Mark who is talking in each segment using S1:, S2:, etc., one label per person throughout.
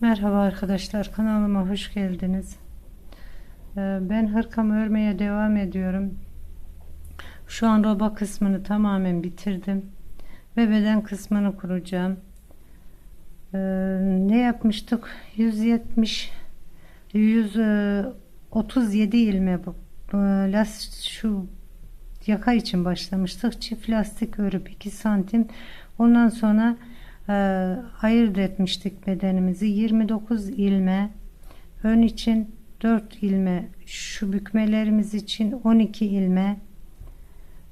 S1: Merhaba arkadaşlar kanalıma hoş geldiniz. Ee, Ben hırkamı örmeye devam ediyorum. Şu an roba kısmını tamamen bitirdim. Ve beden kısmını kuracağım. Ee, Ne yapmıştık? 170 137 ilme bu bu las şu yaka için başlamıştık. Çift lastik örüp 2 santim. Ondan sonra e, ayırt etmiştik bedenimizi 29 ilme ön için 4 ilme şu bükmelerimiz için 12 ilme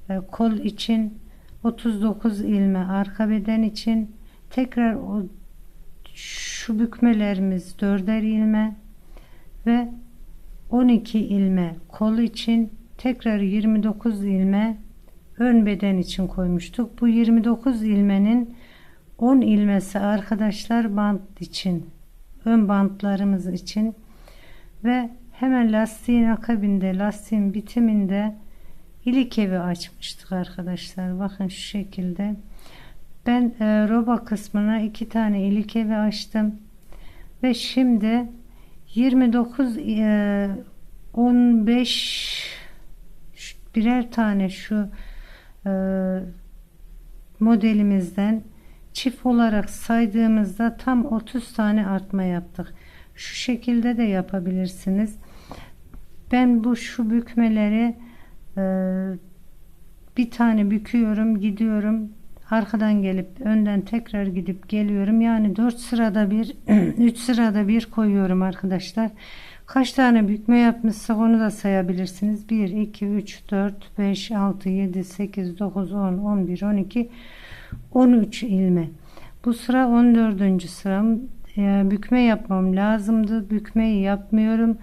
S1: e, kol için 39 ilme arka beden için tekrar o şu bükmelerimiz 4'er ilme ve 12 ilme kol için tekrar 29 ilme ön beden için koymuştuk. Bu 29 ilmenin 10 ilmesi arkadaşlar bant için ön bantlarımız için ve hemen lastiğin akabinde lastiğin bitiminde ilik evi açmıştık arkadaşlar. Bakın şu şekilde. Ben e, roba kısmına iki tane ilik evi açtım ve şimdi 29 e, 15 şu- birer tane şu e, modelimizden çift olarak saydığımızda tam 30 tane artma yaptık. Şu şekilde de yapabilirsiniz. Ben bu şu bükmeleri e, bir tane büküyorum, gidiyorum. Arkadan gelip önden tekrar gidip geliyorum. Yani 4 sırada bir 3 sırada bir koyuyorum arkadaşlar. Kaç tane bükme yapmışsak onu da sayabilirsiniz. 1 2 3 4 5 6 7 8 9 10 11 12 13 ilme. Bu sıra 14. sıram. Ee, bükme yapmam lazımdı. Bükmeyi yapmıyorum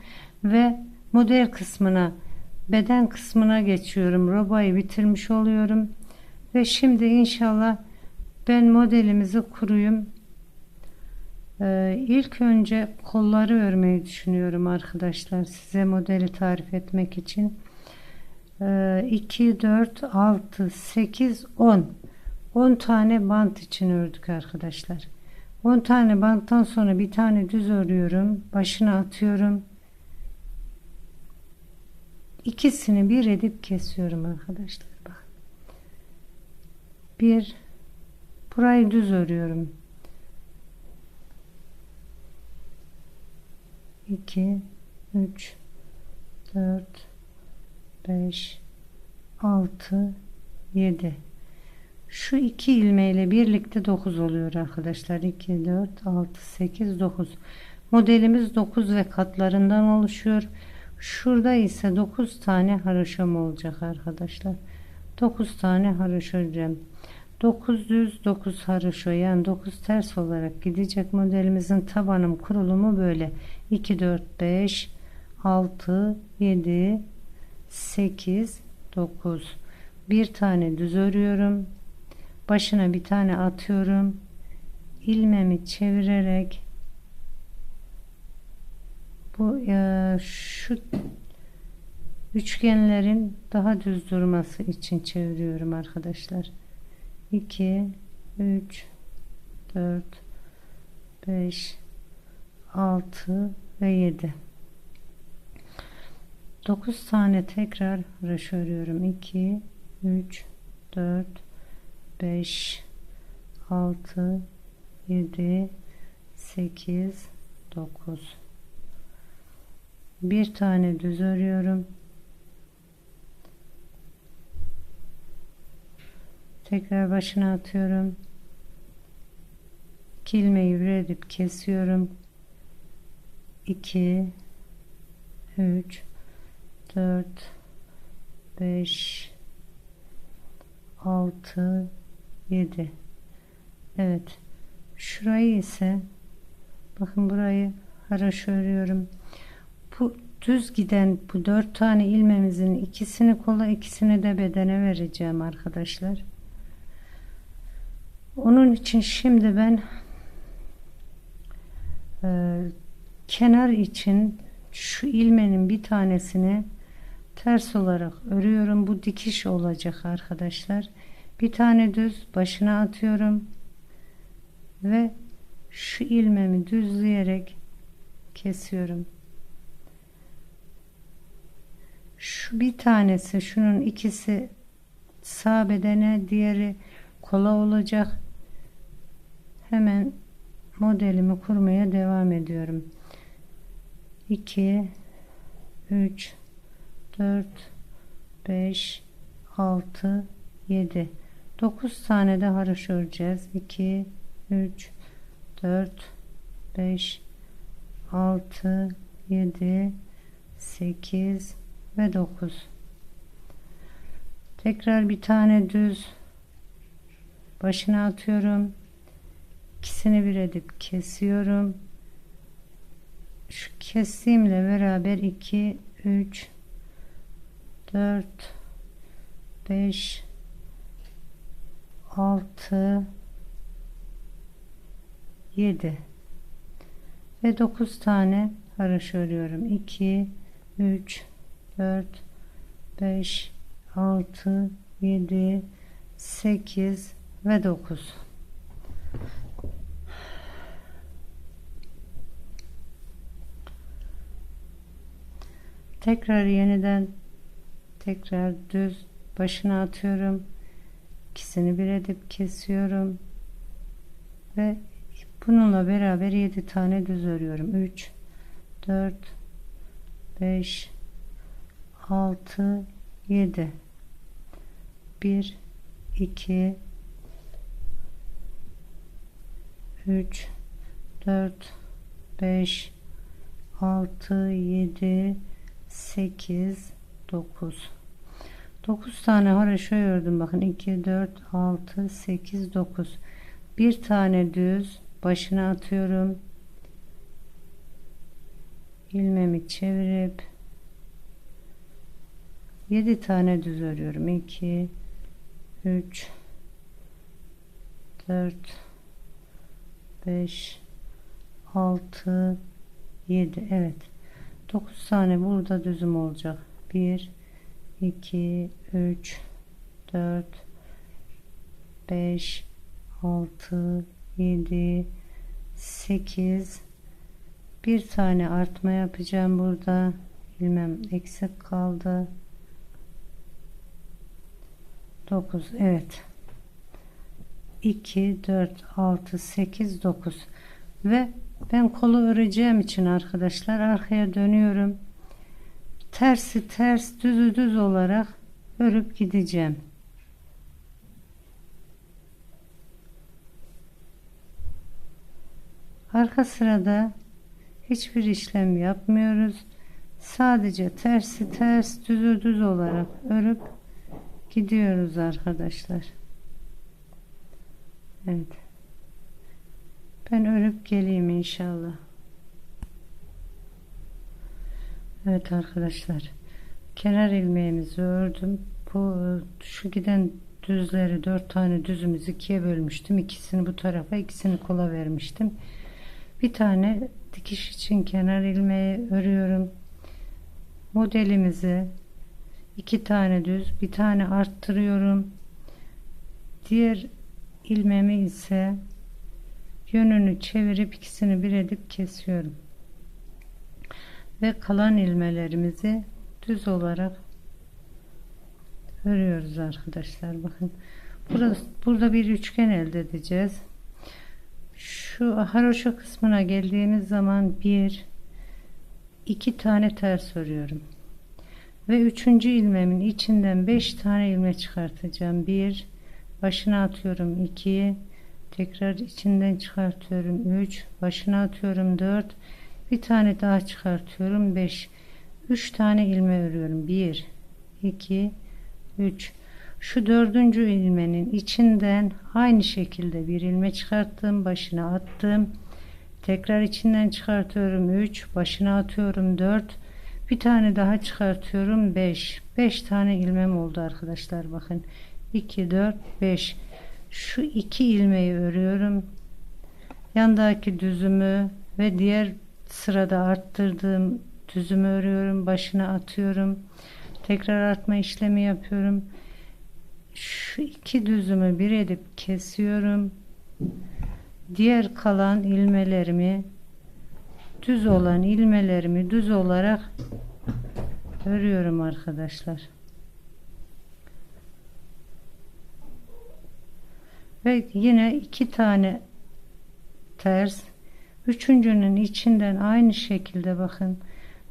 S1: ve model kısmına beden kısmına geçiyorum. Robayı bitirmiş oluyorum. Ve şimdi inşallah ben modelimizi kuruyum. Ee, ilk önce kolları örmeyi düşünüyorum arkadaşlar. Size modeli tarif etmek için. Ee, 2, 4, 6, 8, 10. 10 tane bant için ördük arkadaşlar. 10 tane banttan sonra bir tane düz örüyorum. Başına atıyorum. İkisini bir edip kesiyorum arkadaşlar. Bak. Bir burayı düz örüyorum. 2 3 4 5 6 7 şu iki ilmeğiyle birlikte 9 oluyor arkadaşlar. 2 4 6 8 9 modelimiz 9 ve katlarından oluşuyor. Şurada ise 9 tane haroşam olacak arkadaşlar. 9 tane haroşa öreceğim 9 düz 9 haroşa yani 9 ters olarak gidecek modelimizin tabanım kurulumu böyle. 2 4 5 6 7 8 9 bir tane düz örüyorum başına bir tane atıyorum. İlmemi çevirerek bu e, şu üçgenlerin daha düz durması için çeviriyorum arkadaşlar. 2 3 4 5 6 ve 7 9 tane tekrar röş örüyorum 2 3 4 5 6 7 8 9 bir tane düz örüyorum. Tekrar başına atıyorum. İki ilmeği bir edip kesiyorum. 2 3 4 5 6 7 Evet. Şurayı ise bakın burayı haraş örüyorum. Bu düz giden bu dört tane ilmemizin ikisini kola ikisini de bedene vereceğim arkadaşlar. Onun için şimdi ben e, kenar için şu ilmenin bir tanesini ters olarak örüyorum. Bu dikiş olacak arkadaşlar bir tane düz başına atıyorum ve şu ilmemi düzleyerek kesiyorum. Şu bir tanesi şunun ikisi sağ bedene diğeri kola olacak. Hemen modelimi kurmaya devam ediyorum. 2 3 4 5 6 7 9 tane de haroş öreceğiz. 2 3 4 5 6 7 8 ve 9 tekrar bir tane düz başına atıyorum. İkisini bir edip kesiyorum. Şu kestiğimle beraber 2 3 4 5 6 7 ve 9 tane haroşa örüyorum 2 3 4 5 6 7 8 ve 9 tekrar yeniden tekrar düz başına atıyorum ikisini bir edip kesiyorum. Ve bununla beraber 7 tane düz örüyorum. 3 4 5 6 7 1 2 3 4 5 6 7 8 9 9 tane haroşa ördüm bakın. 2 4 6 8 9 bir tane düz başına atıyorum. İlmemi çevirip 7 tane düz örüyorum. 2 3 4 5 6 7 evet. 9 tane burada düzüm olacak. 1 2 3 4 5 6 7 8 bir tane artma yapacağım burada. İlmem eksik kaldı. 9 evet. 2 4 6 8 9 ve ben kolu öreceğim için arkadaşlar arkaya dönüyorum tersi ters düzü düz olarak örüp gideceğim. Arka sırada hiçbir işlem yapmıyoruz. Sadece tersi ters düzü düz olarak örüp gidiyoruz arkadaşlar. Evet. Ben örüp geleyim inşallah Evet arkadaşlar. Kenar ilmeğimizi ördüm. Bu şu giden düzleri dört tane düzümüzü ikiye bölmüştüm. İkisini bu tarafa ikisini kola vermiştim. Bir tane dikiş için kenar ilmeği örüyorum. Modelimizi iki tane düz bir tane arttırıyorum. Diğer ilmemi ise yönünü çevirip ikisini bir edip kesiyorum ve kalan ilmelerimizi düz olarak örüyoruz arkadaşlar. Bakın burası burada bir üçgen elde edeceğiz. Şu haroşa kısmına geldiğimiz zaman bir iki tane ters örüyorum. Ve üçüncü ilmemin içinden beş tane ilme çıkartacağım. Bir başına atıyorum 2 tekrar içinden çıkartıyorum 3 başına atıyorum 4 bir tane daha çıkartıyorum. 5 3 tane ilme örüyorum 1 2 3 şu dördüncü ilmenin içinden aynı şekilde bir ilme çıkarttım. Başına attım. Tekrar içinden çıkartıyorum. 3 başına atıyorum. 4 bir tane daha çıkartıyorum. 5 5 tane ilmem oldu arkadaşlar. Bakın. 2 4 5 şu iki ilmeği örüyorum. Yandaki düzümü ve diğer sırada arttırdığım düzümü örüyorum başına atıyorum. Tekrar artma işlemi yapıyorum. Şu iki düzümü bir edip kesiyorum. Diğer kalan ilmelerimi düz olan ilmelerimi düz olarak örüyorum arkadaşlar. Ve yine iki tane ters üçüncünün içinden aynı şekilde bakın.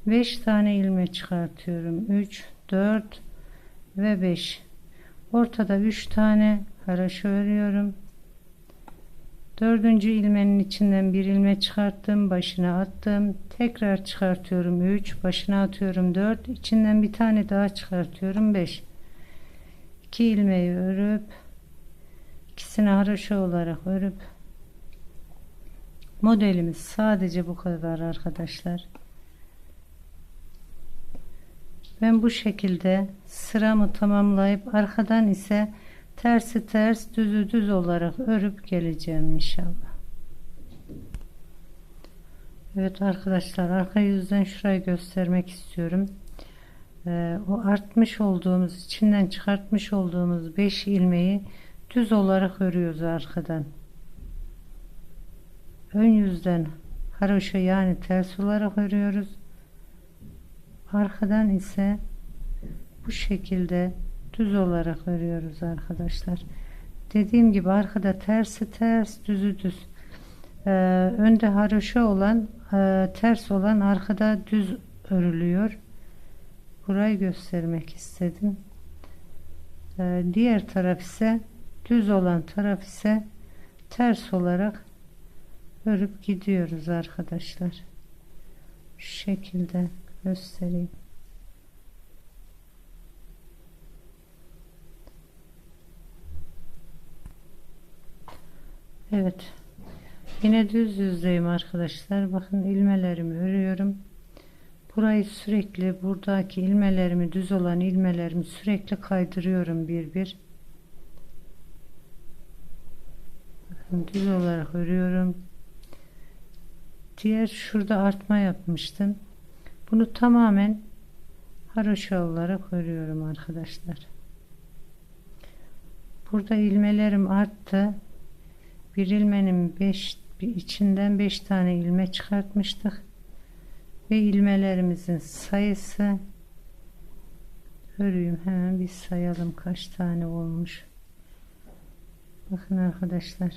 S1: 5 tane ilmek çıkartıyorum. 3 4 ve 5 ortada 3 tane haroşa örüyorum. Dördüncü ilmenin içinden bir ilmek çıkarttım başına attım. Tekrar çıkartıyorum 3 başına atıyorum 4 içinden bir tane daha çıkartıyorum 5 2 ilmeği örüp ikisini haroşa olarak örüp modelimiz sadece bu kadar arkadaşlar. Ben bu şekilde sıramı tamamlayıp arkadan ise tersi ters düzü düz olarak örüp geleceğim inşallah. Evet arkadaşlar arka yüzden şurayı göstermek istiyorum. Ee, o artmış olduğumuz içinden çıkartmış olduğumuz 5 ilmeği düz olarak örüyoruz arkadan ön yüzden haroşa yani ters olarak örüyoruz. Arkadan ise bu şekilde düz olarak örüyoruz arkadaşlar. Dediğim gibi arkada tersi ters düzü düz. Ee, önde haroşa olan e, ters olan arkada düz örülüyor. Burayı göstermek istedim. Ee, diğer taraf ise düz olan taraf ise ters olarak örüp gidiyoruz arkadaşlar. Şu şekilde göstereyim. Evet. Yine düz yüzdeyim arkadaşlar. Bakın ilmelerimi örüyorum. Burayı sürekli buradaki ilmelerimi düz olan ilmelerimi sürekli kaydırıyorum bir bir. Bakın düz olarak örüyorum diğer şurada artma yapmıştım. Bunu tamamen haroşa olarak örüyorum arkadaşlar. Burada ilmelerim arttı. Bir ilmenin 5 içinden 5 tane ilme çıkartmıştık. Ve ilmelerimizin sayısı örüyüm hemen bir sayalım kaç tane olmuş. Bakın arkadaşlar.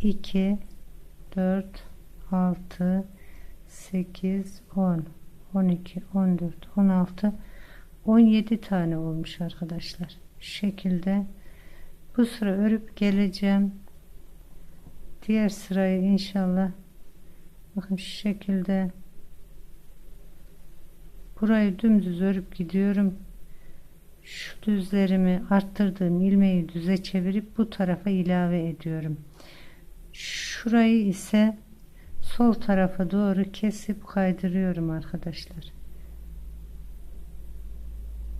S1: 2 4 6 8 10 12 14 16 17 tane olmuş arkadaşlar. Şekilde bu sıra örüp geleceğim. Diğer sırayı inşallah. Bakın şu şekilde. Burayı dümdüz örüp gidiyorum. Şu düzlerimi arttırdığım ilmeği düze çevirip bu tarafa ilave ediyorum. Şurayı ise sol tarafa doğru kesip kaydırıyorum arkadaşlar.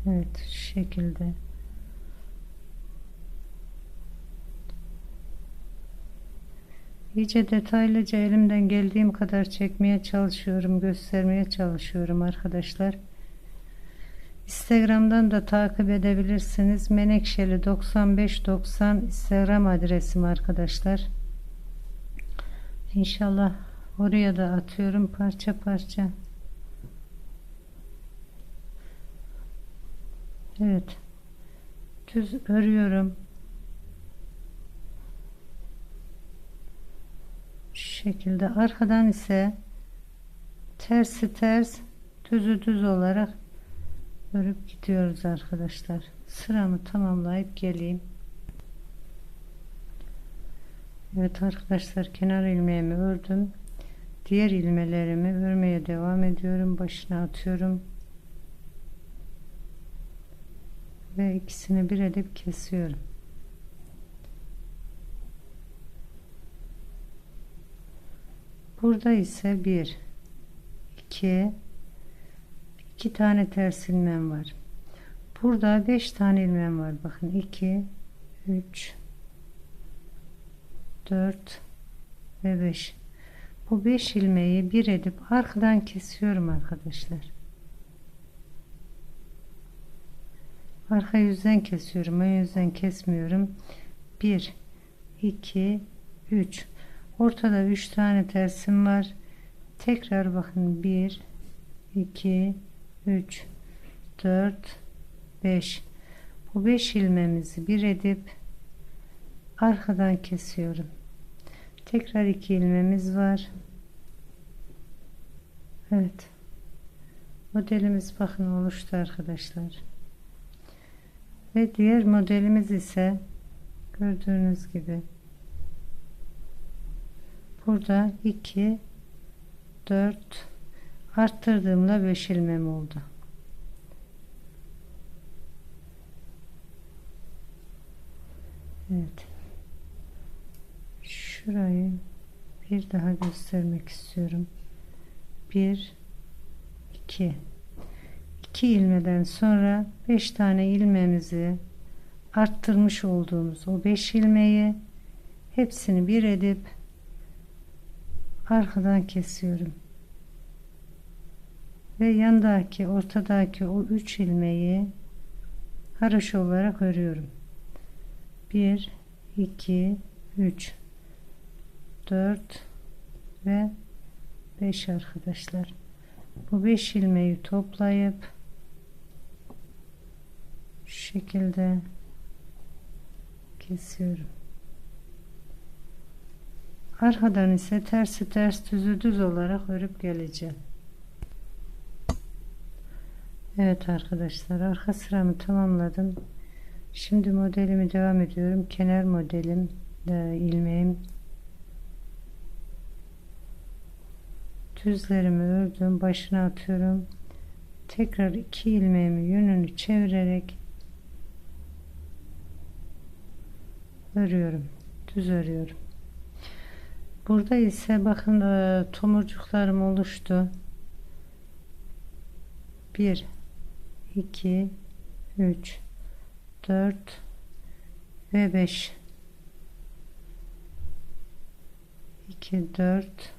S1: Evet şu şekilde. İyice detaylıca elimden geldiğim kadar çekmeye çalışıyorum göstermeye çalışıyorum arkadaşlar. Instagram'dan da takip edebilirsiniz. Menekşeli 9590 Instagram adresim arkadaşlar. İnşallah oraya da atıyorum parça parça. Evet. Düz örüyorum. Şu şekilde. Arkadan ise tersi ters düzü düz olarak örüp gidiyoruz arkadaşlar. Sıramı tamamlayıp geleyim. Evet arkadaşlar kenar ilmeğimi ördüm diğer ilmelerimi örmeye devam ediyorum. Başına atıyorum. Ve ikisini bir edip kesiyorum. Burada ise bir iki iki tane ters ilmem var. Burada beş tane ilmem var. Bakın 2 3 4 ve 5 bu 5 ilmeği bir edip arkadan kesiyorum arkadaşlar. Arka yüzden kesiyorum ön yüzden kesmiyorum. 1 2 3 ortada 3 tane tersim var. Tekrar bakın 1 2 3 4 5 bu 5 ilmeğimizi bir edip arkadan kesiyorum tekrar 2 ilmeğimiz var. Evet. Modelimiz bakın oluştu arkadaşlar. Ve diğer modelimiz ise gördüğünüz gibi burada 2 4 arttırdığımda 5 ilmem oldu. Evet şurayı bir daha göstermek istiyorum. 1 2 2 ilmeden sonra 5 tane ilmemizi arttırmış olduğumuz o 5 ilmeği hepsini bir edip arkadan kesiyorum. Ve yandaki ortadaki o 3 ilmeği haroşa olarak örüyorum. 1 2 3 4 ve 5 arkadaşlar. Bu 5 ilmeği toplayıp şu şekilde kesiyorum. Arkadan ise tersi ters düzü düz olarak örüp geleceğim. Evet arkadaşlar arka sıramı tamamladım. Şimdi modelimi devam ediyorum. Kenar modelim e, ilmeğim düzlerimi ördüm başına atıyorum. Tekrar iki ilmeğimi yönünü çevirerek örüyorum düz örüyorum. Burada ise bakın e, tomurcuklarım oluştu. 1 2 3 4 ve 5 2 4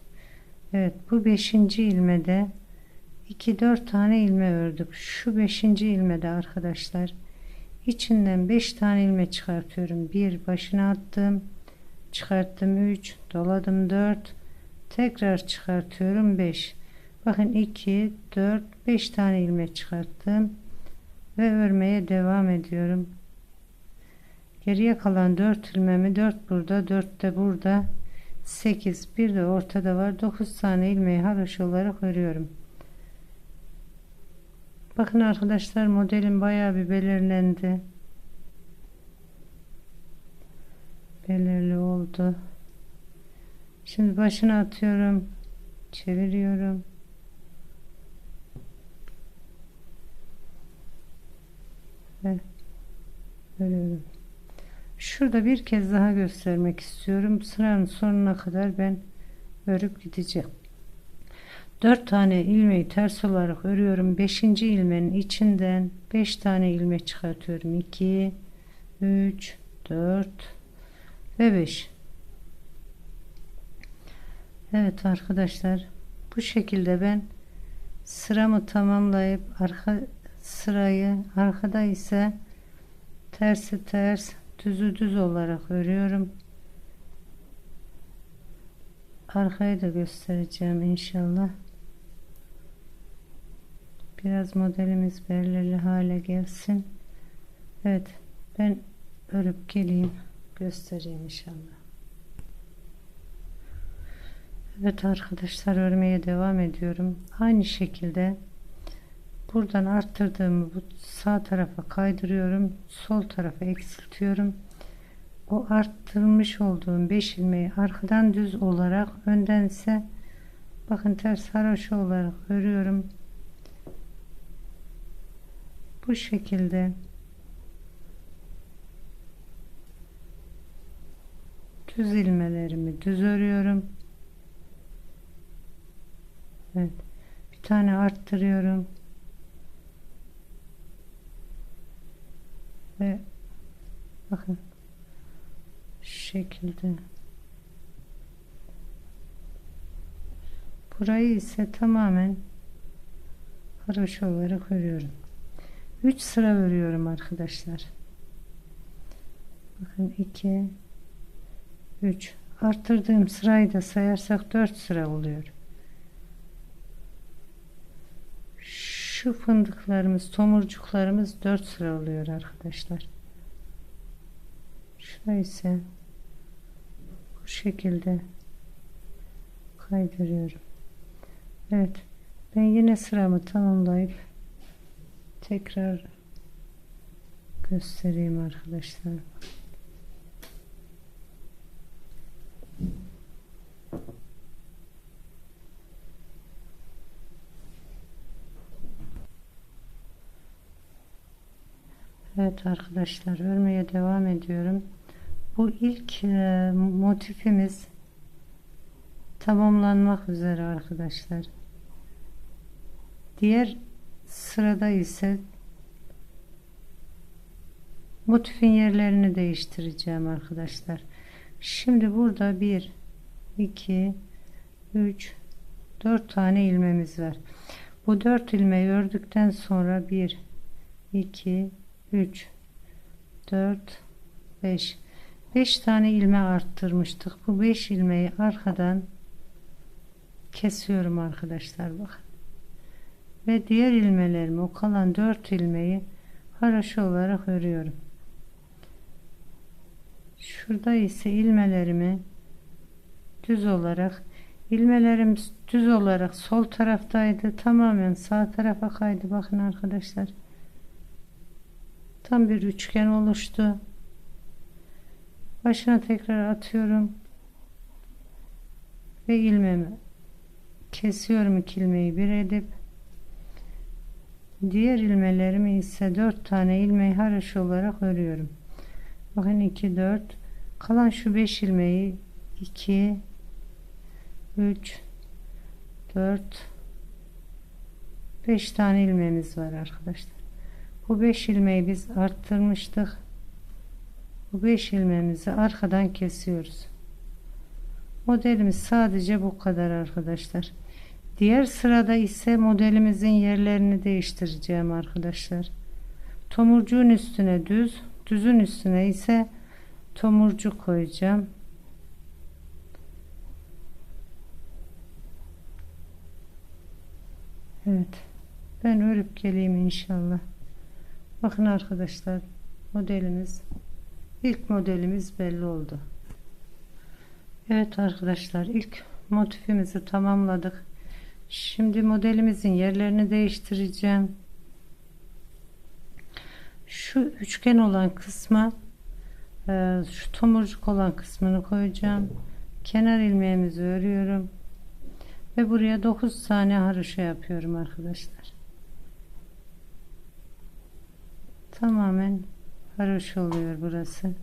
S1: Evet bu 5. ilmede 2 4 tane ilme ördük şu 5. ilmede arkadaşlar içinden 5 tane ilme çıkartıyorum bir başına attım çıkarttım 3 doladım 4 tekrar çıkartıyorum 5 bakın 2 4 5 tane ilmek çıkarttım ve örmeye devam ediyorum geriye kalan 4 ilmemi 4 burada 4 de burada 8 bir de ortada var. 9 tane ilmeği haroş olarak örüyorum. Bakın arkadaşlar modelim bayağı bir belirlendi. Belirli oldu. Şimdi başına atıyorum çeviriyorum. Ve örüyorum şurada bir kez daha göstermek istiyorum. Sıranın sonuna kadar ben örüp gideceğim. 4 tane ilmeği ters olarak örüyorum. 5. ilmeğin içinden 5 tane ilmek çıkartıyorum. 2 3 4 ve 5 Evet arkadaşlar bu şekilde ben sıramı tamamlayıp arka sırayı arkada ise tersi ters düzü düz olarak örüyorum. Arkayı da göstereceğim inşallah. Biraz modelimiz belirli hale gelsin. Evet ben örüp geleyim göstereyim inşallah. Evet arkadaşlar örmeye devam ediyorum. Aynı şekilde buradan arttırdığımı bu sağ tarafa kaydırıyorum. Sol tarafa eksiltiyorum. O arttırmış olduğum 5 ilmeği arkadan düz olarak önden ise bakın ters haroşa olarak örüyorum. Bu şekilde düz ilmelerimi düz örüyorum. Evet bir tane arttırıyorum ve bakın şu şekilde. Burayı ise tamamen haroşa olarak örüyorum. 3 sıra örüyorum arkadaşlar. Bakın 2 3 arttırdığım sırayı da sayarsak 4 sıra oluyor. Şu fındıklarımız, tomurcuklarımız 4 sıra oluyor arkadaşlar. Şurayı ise bu şekilde kaydırıyorum. Evet. Ben yine sıramı tamamlayıp tekrar göstereyim arkadaşlar. Evet arkadaşlar örmeye devam ediyorum. Bu ilk e, motifimiz tamamlanmak üzere arkadaşlar. Diğer sırada ise motifin yerlerini değiştireceğim arkadaşlar. Şimdi burada 1 2 3 4 tane ilmemiz var. Bu 4 ilmeği ördükten sonra 1 2 3 4 5 5 tane ilme arttırmıştık. Bu 5 ilmeği arkadan kesiyorum arkadaşlar bakın. Ve diğer ilmelerimi o kalan 4 ilmeği haroşa olarak örüyorum. Şurada ise ilmelerimi düz olarak ilmelerim düz olarak sol taraftaydı. Tamamen sağ tarafa kaydı. Bakın arkadaşlar. Tam bir üçgen oluştu. Başına tekrar atıyorum. Ve ilmemi kesiyorum iki ilmeği bir edip diğer ilmelerimi ise dört tane ilmeği haroşa olarak örüyorum. Bakın 2 4 kalan şu 5 ilmeği 2 3 4 5 tane ilmeğimiz var arkadaşlar. Bu 5 ilmeği biz arttırmıştık. Bu 5 ilmeğimizi arkadan kesiyoruz. Modelimiz sadece bu kadar arkadaşlar. Diğer sırada ise modelimizin yerlerini değiştireceğim arkadaşlar. Tomurcuğun üstüne düz, düzün üstüne ise tomurcuk koyacağım. Evet. Ben örüp geleyim inşallah. Bakın arkadaşlar modelimiz ilk modelimiz belli oldu. Evet arkadaşlar ilk motifimizi tamamladık. Şimdi modelimizin yerlerini değiştireceğim. Şu üçgen olan kısma e, şu tomurcuk olan kısmını koyacağım. Kenar ilmeğimizi örüyorum. Ve buraya 9 tane haroşa yapıyorum arkadaşlar. Tamamen haroşa oluyor burası.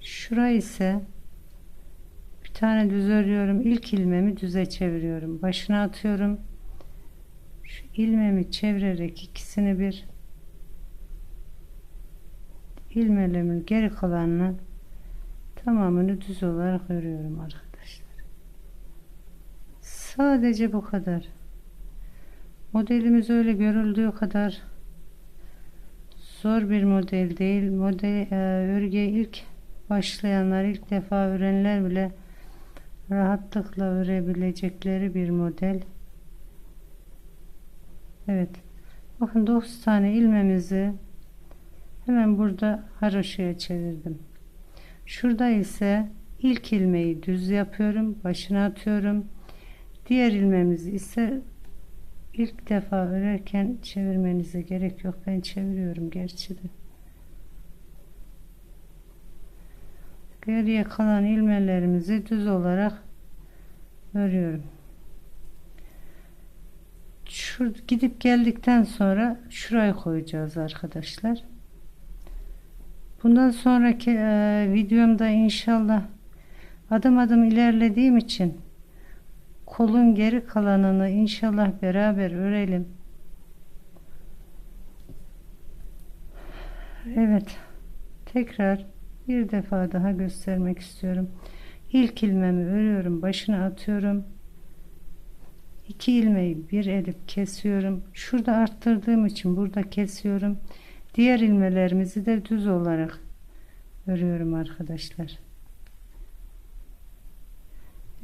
S1: Şura ise bir tane düz örüyorum. İlk ilmemi düze çeviriyorum. Başına atıyorum. Şu ilmemi çevirerek ikisini bir ilmelerimin geri kalanını tamamını düz olarak örüyorum arkadaşlar. Sadece bu kadar. Modelimiz öyle görüldüğü kadar zor bir model değil. Model e, örgüye ilk başlayanlar, ilk defa öğrenenler bile rahatlıkla örebilecekleri bir model. Evet. Bakın 9 tane ilmemizi hemen burada haroşaya çevirdim. Şurada ise ilk ilmeği düz yapıyorum. Başına atıyorum. Diğer ilmemizi ise ilk defa örerken çevirmenize gerek yok. Ben çeviriyorum gerçi de. Geriye kalan ilmelerimizi düz olarak örüyorum. Şu gidip geldikten sonra şurayı koyacağız arkadaşlar. Bundan sonraki e, videomda inşallah adım adım ilerlediğim için kolun geri kalanını inşallah beraber örelim. Evet. Tekrar bir defa daha göstermek istiyorum. İlk ilmemi örüyorum. Başına atıyorum. İki ilmeği bir edip kesiyorum. Şurada arttırdığım için burada kesiyorum. Diğer ilmelerimizi de düz olarak örüyorum arkadaşlar.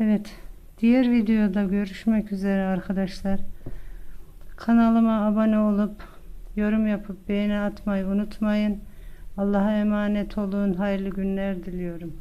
S1: Evet. Diğer videoda görüşmek üzere arkadaşlar. Kanalıma abone olup yorum yapıp beğeni atmayı unutmayın. Allah'a emanet olun. Hayırlı günler diliyorum.